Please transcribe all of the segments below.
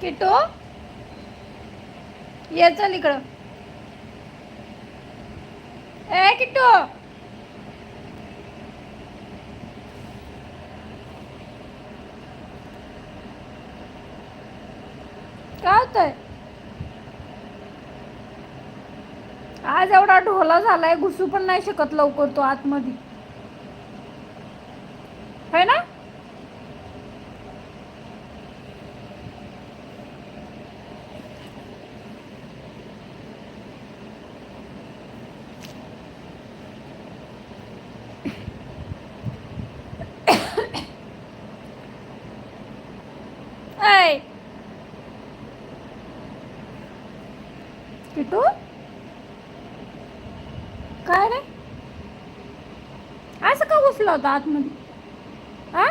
किटू? ये चल इकडं. ए किट्टू काय होतंय? आज एवढा ढोला झालाय घुसू पण नाही शकत लवकर तो आतमध्ये है ना ऐ किटू काय रे असं का घुसला होता आतमध्ये हा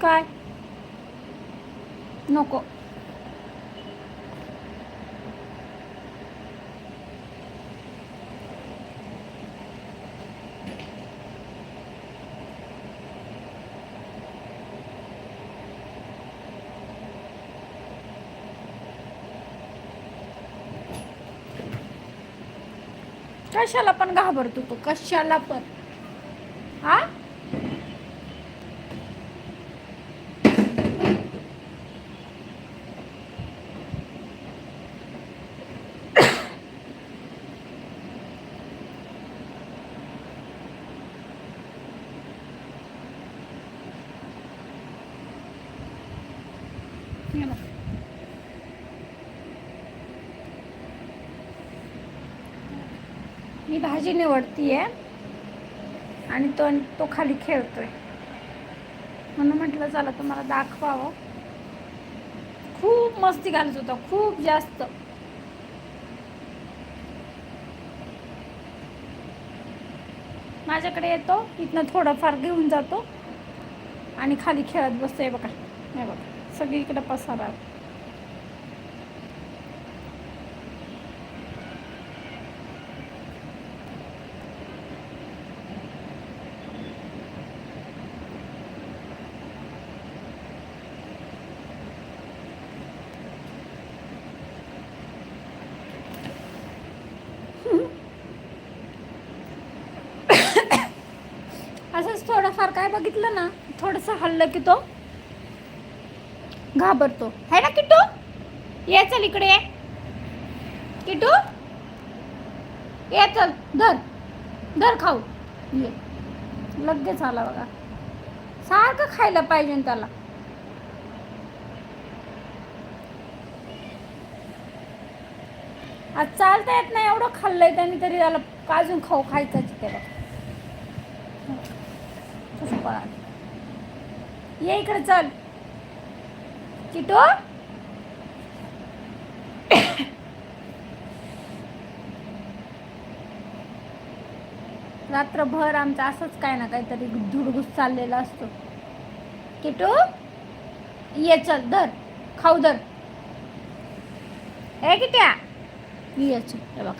काय नको कशाला पण घाबरतो तो कशाला पण हा हे बघ. मी भाजी निवडतीये आणि तो तो खाली खेळतोय. म्हणून म्हटलं चला तुम्हाला दाखवावं. खूप मस्ती घालत होता खूप जास्त. माझ्याकडे येतो इथनं थोडंफार घेऊन जातो आणि खाली खेळत बसतोय बघा. हे बघा सगळीकडे पसारा आहे. असंच थोडाफार काय बघितलं ना थोडंसं हल्लं की तो घाबरतो. है ना किटू ये चल इकडे ये. किटू ये चल धर. धर खाऊ. ये. लगेच आला बघा. सारखं खायला पाहिजे त्याला. आज चालता येत नाही एवढं खाल्लंय त्यांनी तरी त्याला काजून खाऊ खायचं ते बघा. कसं ये इकडे चल. किटू? रात्रभर आमचं असंच काय ना काहीतरी धुडगुस चाललेला असतो. किटू? ये चल धर. खाऊ धर. ए किट्या. ये चल. बघा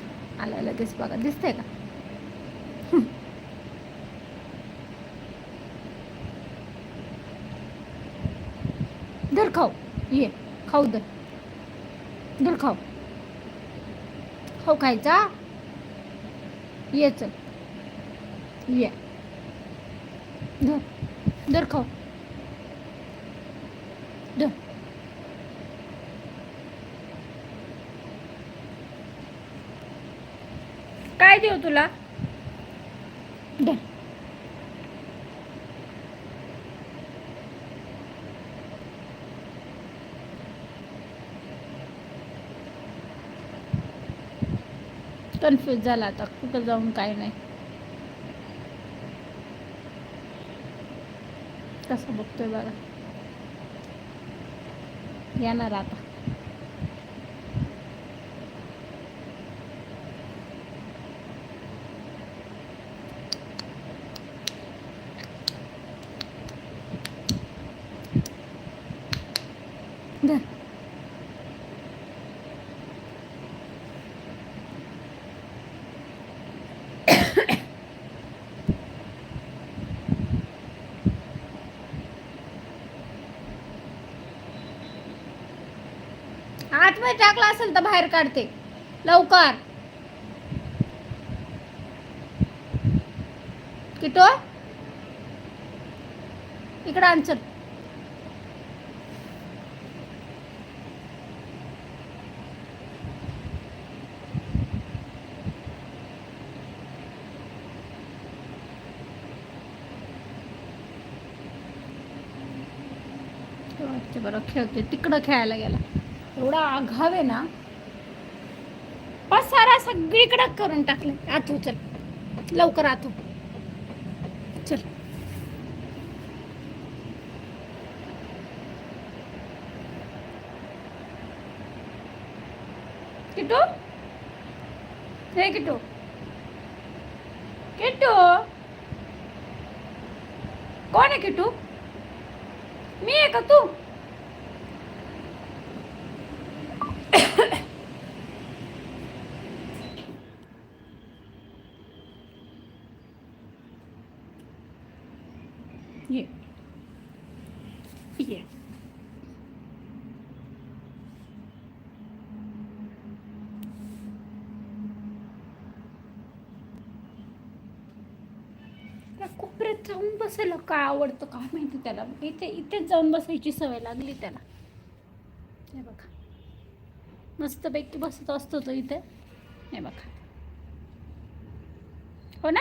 आलं लगेच बघा. दिसतंय का धर खाऊ ये खाऊ दर दूर खाऊ. खाऊ खायचा? ये चल. ये. धर. धर खाऊ. धर. काय देऊ तुला? धर. कन्फ्यूज झाला आता. कुठं जाऊन काय नाही. कसं बघतोय बघा. येणार आता धर मध्ये टाकला असेल तर बाहेर काढते. लवकर. किटो? इकडं आण बरं खेळते. तिकडं खेळायला गेला. एवढा आघाव आहे ना पसारा सगळीकडं करून टाकले आतू चल लवकर आतू चल. किटू? हे किटू. किटू? कोण आहे किटू? मी आहे का तू ये ये त्या जाऊन बसायला काय आवडतं काय माहिती त्याला? इथे इथेच जाऊन बसायची सवय लागली त्याला. हे बघा. मस्तपैकी बसत असतो तो इथे. हे बघा. हो ना?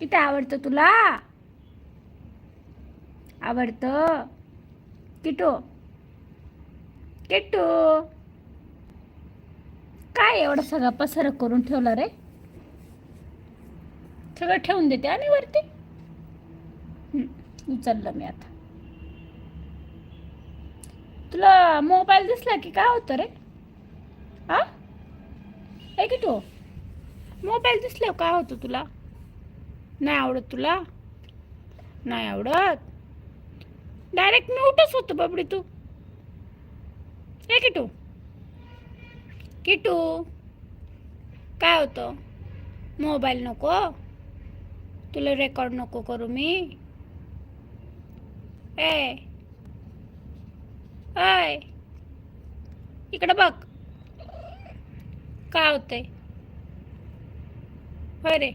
किती आवडतं तुला? आवडतं? किटो? किटो? काय एवढा सगळं पसार करून ठेवलं रे? सगळं ठेवून देते आणि वरती. उचललं मी आता. तुला मोबाईल दिसला की काय होतं रे? हा ऐक तो. मोबाईल दिसला काय होतं तुला? नाही आवडत तुला? नाही आवडत? डायरेक्ट मी उठच होतो बाबडी तू. हे किटू किटू काय होतं? मोबाईल नको? तुला रेकॉर्ड नको करू मी. ए. आय इकडं बघ. काय होतंय? होय रे.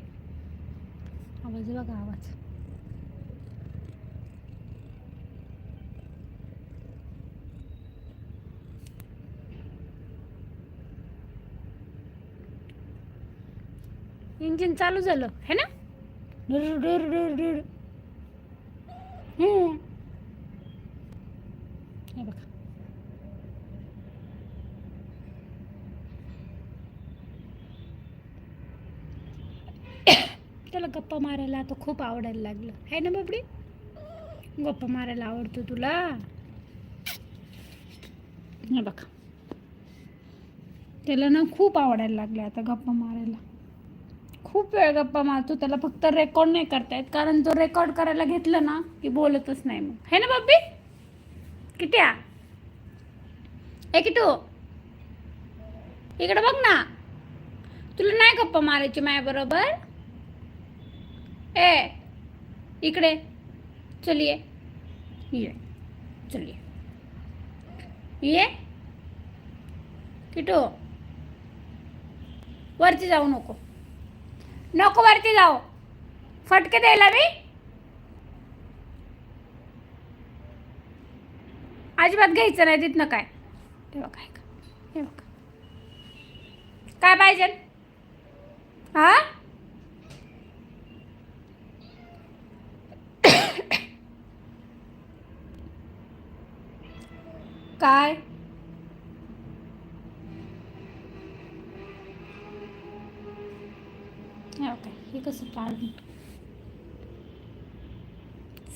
आवाज बघा आवाज. इंजिन चालू झालं है ना? हे बघा त्याला गप्पा मारायला आता खूप आवडायला लागलं आहे ना बाबडी गप्पा मारायला आवडतो तुला हे बघा त्याला ना खूप आवडायला लागले आता गप्पा मारायला खूप वेळ गप्पा मारतो त्याला फक्त रेकॉर्ड नाही करता येत कारण तो रेकॉर्ड करायला घेतलं ना की बोलतच नाही मग. है ना बाबी किती आ ए किटू? इकडे बघ ना. तुला नाही गप्पा मारायची माझ्या बरोबर ए इकडे. चलिये ये. चलिये ये? किटू? वरती जाऊ नको. नको वरती जाऊ. फटके द्यायला मी. अजिबात घ्यायचं नाही तिथनं काय? हे बघा हे बघा. हे बघा. काय पाहिजे? हा? काय? कसं काढून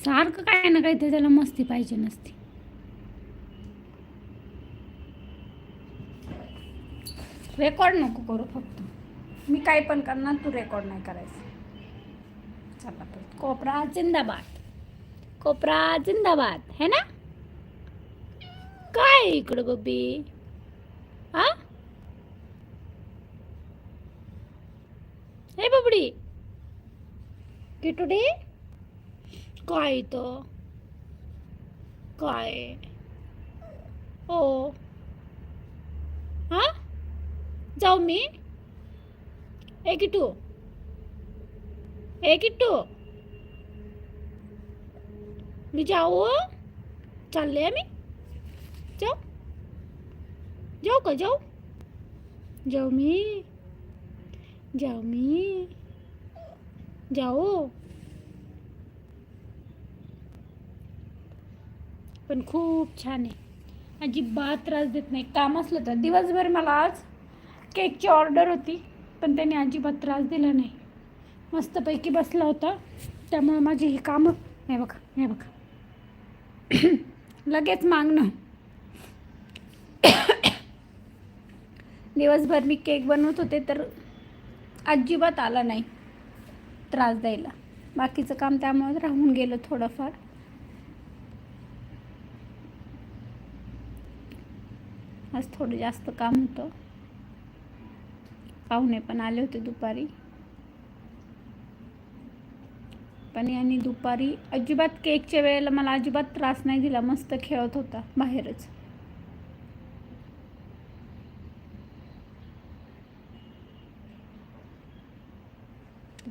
सारखं काय ना काहीतरी त्याला मस्ती पाहिजे नसती. रेकॉर्ड नको करू फक्त. मी काही पण करणार तू रेकॉर्ड नाही करायचं. चला परत कोपरा जिंदाबाद. कोपरा जिंदाबाद. है ना? काय इकडं बबी हा हे बबडी किटुडे काय तर काय? ओ. हा? जाऊ मी. ए किटू ए किट्टू. मी जाऊ चालले आम्ही. मी जाऊ. जाऊ का जाऊ? जाऊ मी. जाऊ मी. जाऊ. पण खूप छान आहे. अजिबात त्रास देत नाही. काम असलं तर. दिवसभर मला आज केकची ऑर्डर होती पण त्याने अजिबात त्रास दिला नाही. मस्तपैकी बसला होता. त्यामुळे माझी ही कामं हे बघा हे बघा. लगेच मागणं. दिवसभर मी केक बनवत होते तर अजिबात आला नाही त्रास द्यायला. बाकीचं काम त्यामुळे राहून गेलं थोडंफार. आज थोडं जास्त काम होतं. पाहुणे पण आले होते दुपारी. पण यांनी दुपारी अजिबात केकच्या वेळेला मला अजिबात त्रास नाही दिला मस्त खेळत होता बाहेरच.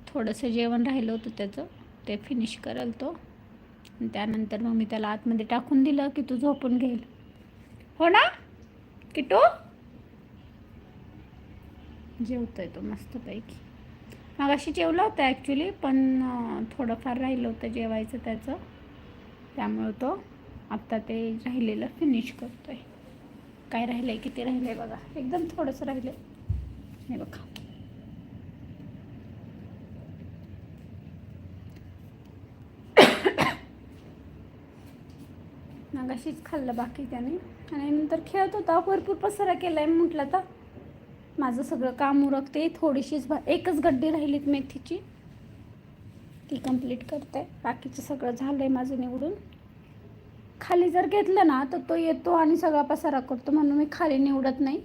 थोडंसं जेवण राहिलं होतं त्याचं ते फिनिश करेल तो. त्यानंतर मग मी त्याला आतमध्ये टाकून दिलं की तू झोपून घेईल. हो ना? किटो? जेवतोय तो मस्तपैकी मग अशी जेवला होता ॲक्च्युली पण थोडंफार राहिलं होतं जेवायचं त्याचं. त्यामुळं तो आत्ता ते राहिलेलं फिनिश करतोय. काय राहिलं आहे किती राहिलं आहे बघा. एकदम थोडंसं राहिलं आहे हे बघा. मग अशीच खाल्लं बाकी त्याने. आणि नंतर खेळत होता भरपूर पसारा केला आहे म्हटलं तर माझं सगळं काम उरकते. थोडीशीच भा एकच गड्डी राहिलीत मेथीची. ती कंप्लीट करते. बाकीचं सगळं झालं आहे माझं निवडून. खाली जर घेतलं ना तर तो येतो आणि सगळा पसारा करतो. म्हणून मी खाली निवडत नाही.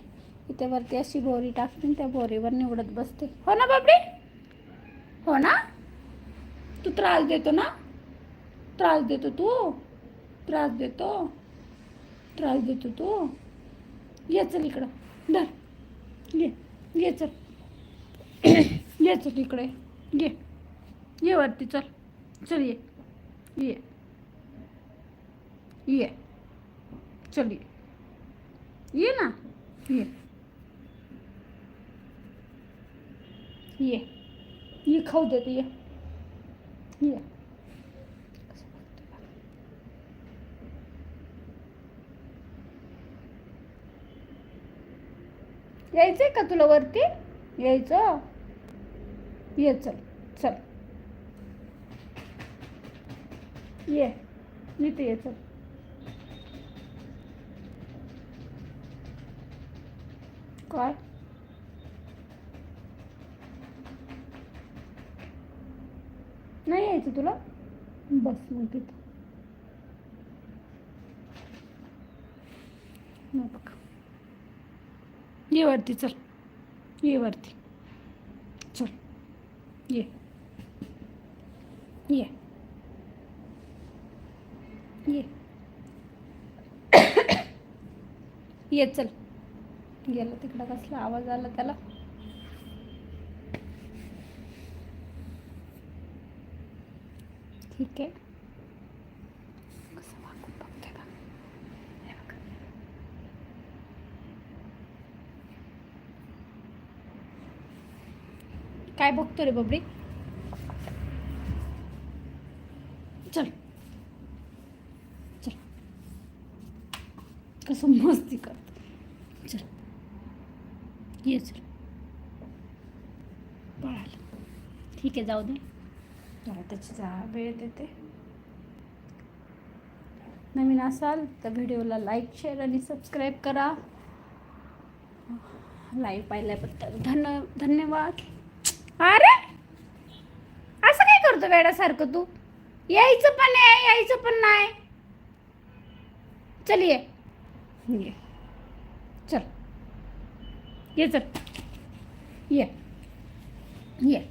इथे वरती अशी बोरी टाकते त्या बोरीवर निवडत बसते. हो ना बाबडी? हो ना? तू त्रास देतो ना? त्रास देतो तू? त्रास देतो. त्रास देतो तो. ये चल इकडं. धर. ये. ये चल. ये चल इकडे. ये. ये वरती चल. चल ये. ये. ये. चल ये. ये ना. ये. ये. ये खाऊ देते ये. ये. यायचं आहे का तुला वरती? यायचं? ये चल चल. ये इथे ये चल. काय? नाही यायचं तुला? बस मग तिथं बघ. ये वरती चल. ये वरती. चल. ये. ये. ये. ये चल. गेलं तिकडं कसला आवाज आला त्याला. ठीक आहे कसं वाकून बघतोय बघ. हे बघ. काय बघतो रे बबडी चल. चल. कसं मस्ती करत. चल. ये चल. पळाला. ठीक आहे जाऊ दे. त्याची जा वेळ देते. नवीन असाल तर व्हिडिओला लाईक शेअर आणि सबस्क्राईब करा. लाईव्ह पाहिल्याबद्दल धन्य धन्यवाद. अरे? असं काय करतो वेड्यासारखं तू? यायचं पण आहे यायचं पण नाही. चल ये. ये. चल. ये चल. ये. ये.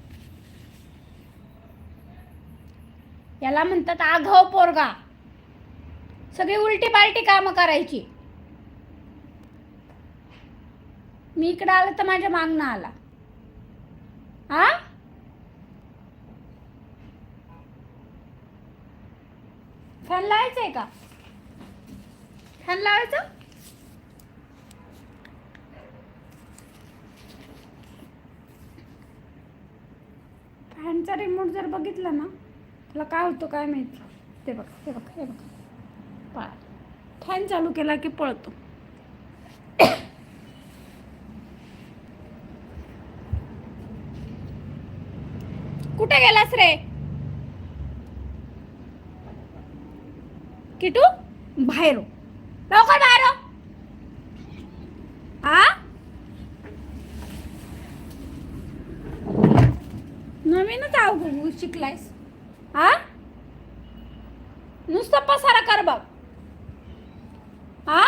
याला म्हणतात आघाव पोरगा. सगळी उलटी पालटी कामं करायची. मी इकडं आलं तर माझ्या मागणं आला. हा? फॅन लावायचंय का? फॅन लावायचं? फॅनचा रिमोट जर बघितला ना तुला काय होतं काय माहिती? ते बघ ते बघ हे बघ. पळा फॅन चालू केला की पळतो. बस रे. किटू बाहेर हो. लवकर बाहेर हो. हा. नवीनच आव शिकलायस. हा नुसतं पसारा कर बघ. हा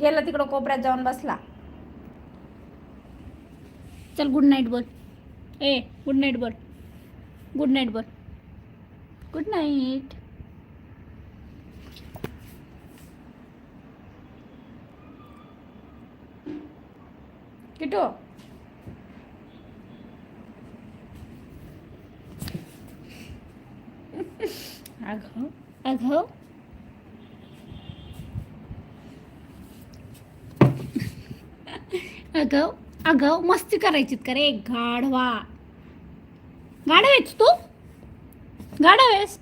गेला तिकडं कोपऱ्यात जाऊन बसला. चल गुड नाईट बोल ए गुड नाईट बोल. गुड नाईट बोल. गुड नाईट किटू. अगं. अगं. अगं अगं मस्ती करायची का रे? गाढवा. गाढवेच तू? गाढवेस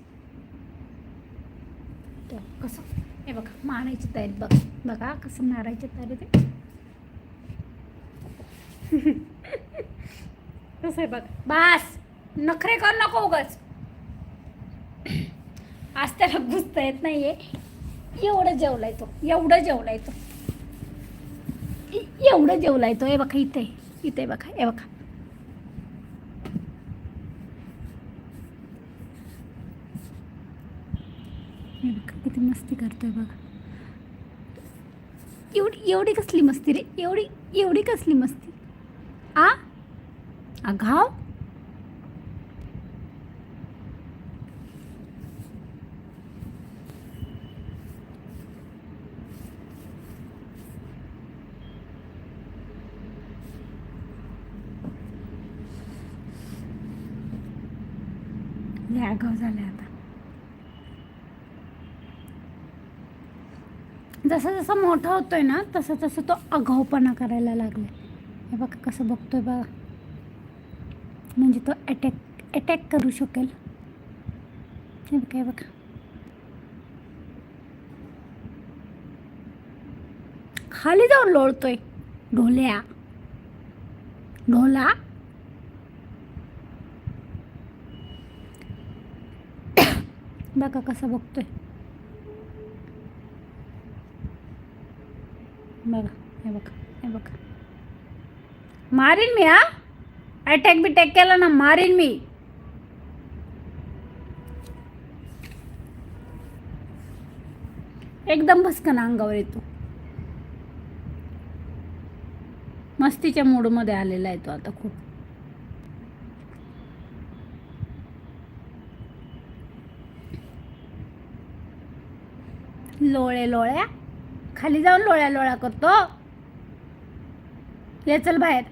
तर कसं? हे बघा मारायची तयारी बघ बघा कसं मारायची तयारी ते. कसं आहे बघ. बास! नखरे कर नको उगच. आज त्याला घुसता येत नाहीये. एवढं जेवलाय तो एवढं जेवलाय तो. एवढं जेवलाय तो. हे बघा इथे इथे बघा हे बघा हे बघा किती मस्ती करतोय बघा. एवढी एवढी कसली मस्ती रे? एवढी एवढी कसली मस्ती? आ? आघाव लय झाल्या झाले आता जसं जसं मोठा होतो आहे ना तसं तसं तो आगाऊपणा करायला लागलाय हे बघा कसं बघतोय बघा. म्हणजे तो अटॅक अटॅक करू शकेल. हे बघा हे बघा. खाली जाऊन लोळतोय. ढोल्या. ढोला. बघा कसं बघतोय. बघा हे बघा हे बघा. मारीन मी हा? अटॅक बिटॅक केला ना मारीन मी. एकदम भस्कन अंगावर येतो. मस्तीच्या मूडमध्ये आलेला आहे तो आता खूप. लोळे लोळ्या. खाली जाऊन लोळ्या लोळ्या करतो. ये चल बाहेर.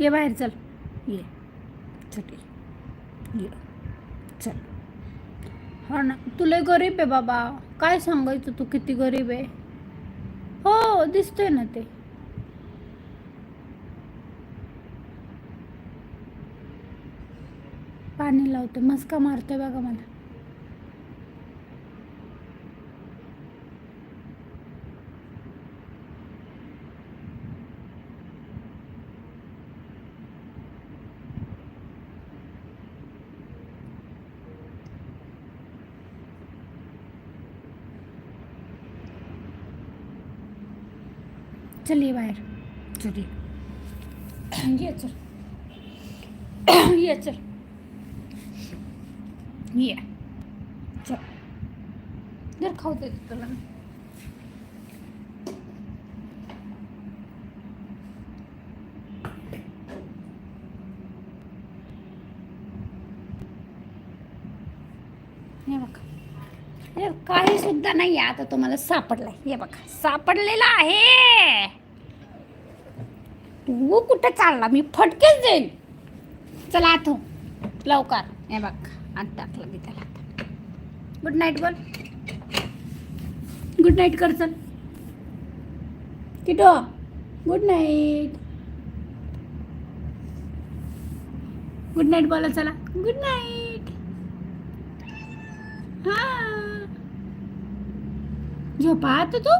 ये बाहेर चल. ये. चल ये. ये. चल. हो ना. तुला गरीब आहे बाबा. काय सांगायचं तू किती गरीब आहे? हो दिसतोय ना ते. पाणी लावते. मस्का मारतोय बघा मला. चलिए बाहेर. चल ये. चल. ये चल. ये. चल. जर खाऊ दे तुला हे बघा. काही सुद्धा नाही आता तुम्हाला सापडलाय. हे बघा सापडलेला आहे. तू कुठं चालला? मी फटकेच देईन. चला आतो. लवकर. हे बघ आत टाकलं मी त्याला. आता गुड नाईट बोल. गुड नाईट कर चल किटो गुड नाईट गुड नाईट बोला चला. गुड नाईट हा. झोपा तू?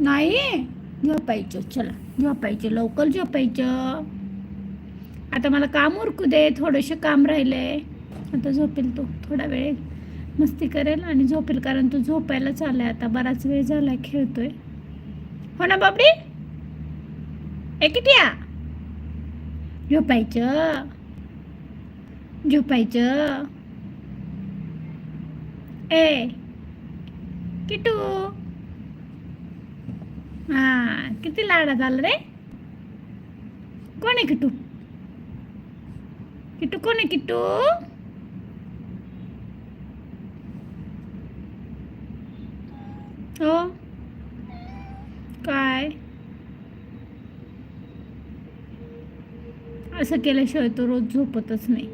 नाही. झोपायचं चला झोपायचं लवकर झोपायचं. आता मला काम उरकू दे थोडंसं काम राहिलंय. आता झोपेल तो थोडा वेळ. मस्ती करेल आणि झोपेल कारण तो झोपायला चाललाय आता बराच वेळ झालाय खेळतोय. हो ना बाबडी एकट्या झोपायचं. झोपायचं. ए किटू? हा किती लाडा झाला रे? कोण आहे किटू? किटू कोण आहे किटू? हो. काय? असं केल्याशिवाय तो रोज झोपतच नाही.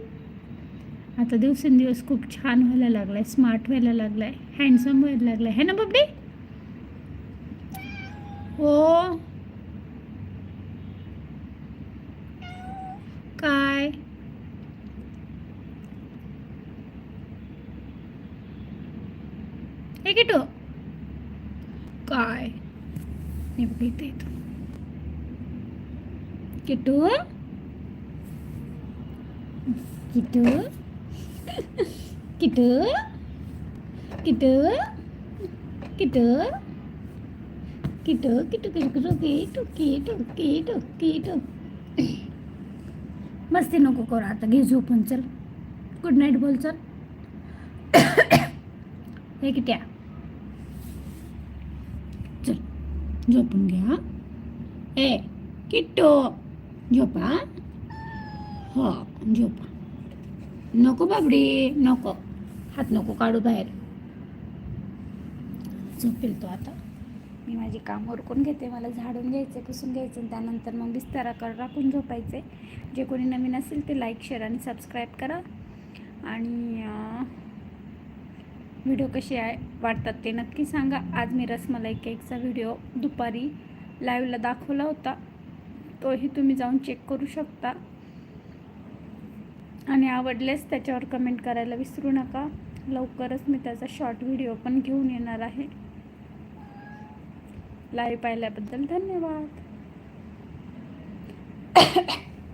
आता दिवसेंदिवस खूप छान व्हायला लागलाय स्मार्ट व्हायला लागलाय हँडसम व्हायला लागलाय. है ना बबडी हो. काय? हे किटू. काय? हे तू. किटू? किटू? किटू? किटू? किटू? किटू किटू मस्ती नको करू आता घे झोपून चल। गुड नाईट बोल चल। हे किट्या चल झोपून घ्या ए, किट्टू झोपा हो झोपा नको बाबडी, नको। हात नको काढू बाहेर। झोपेल तो आता। मी माझी काम उरकून घेते मला झाडून घ्यायचे पुसून घ्यायचे आणि त्यानंतर मग बिस्तारा कर राखून झोपायचे जे कोणी नवीन असेल ते लाईक शेअर आणि सबस्क्राईब करा. आणि व्हिडिओ कसे आहे वाटतात ते नक्की सांगा. आज मी रसमलाई केकचा व्हिडिओ दुपारी लाईव्हला दाखवला होता. तोही तुम्ही जाऊन चेक करू शकता. आणि आवडलेच त्याच्यावर कमेंट करायला विसरू नका. लवकरच मी त्याचा शॉर्ट व्हिडिओ पण घेऊन येणार आहे. लाईव्ह पाहिल्याबद्दल धन्यवाद.